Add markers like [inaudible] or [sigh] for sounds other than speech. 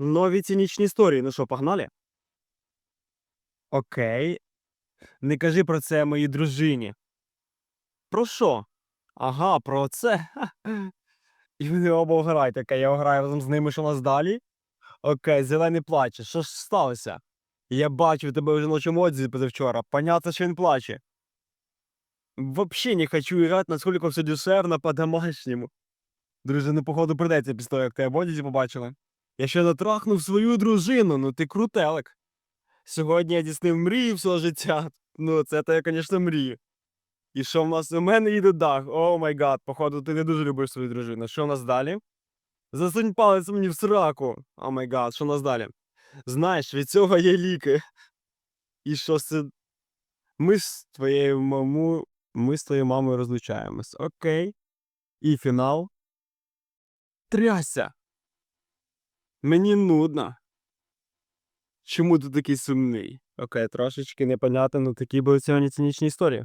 Нові цінічні історії. Ну що, погнали? Окей. Не кажи про це моїй дружині. Про що? Ага, про це. [laughs] І вони оба грають. Окей, я граю разом з ними, що у нас далі. Окей, зелений плаче. Що ж сталося? Я бачив тебе в жіночому одязі позавчора. Понятно, що він плаче. Вообще не хочу играть, насколько все дешевно по-домашньому. Дружина, походу, придеться після того, як тебе в побачили. Я ще натрахнув свою дружину, ну ти крутелик. Сьогодні я дійснив мрію всього життя. Ну, це то я, звісно, мрію. І що в нас у мене їде дах? О май гад, походу, ти не дуже любиш свою дружину. Що в нас далі? Засунь палець мені в сраку. О май гад, що в нас далі? Знаєш, від цього є ліки. І що це? Ми з твоєю мамою. Ми з твоєю мамою розлучаємось. Окей. І фінал. Тряся. Мені нудно. Чому ти такий сумний? Окей, трошечки непонятно, але такі були сьогодні цинічні історії.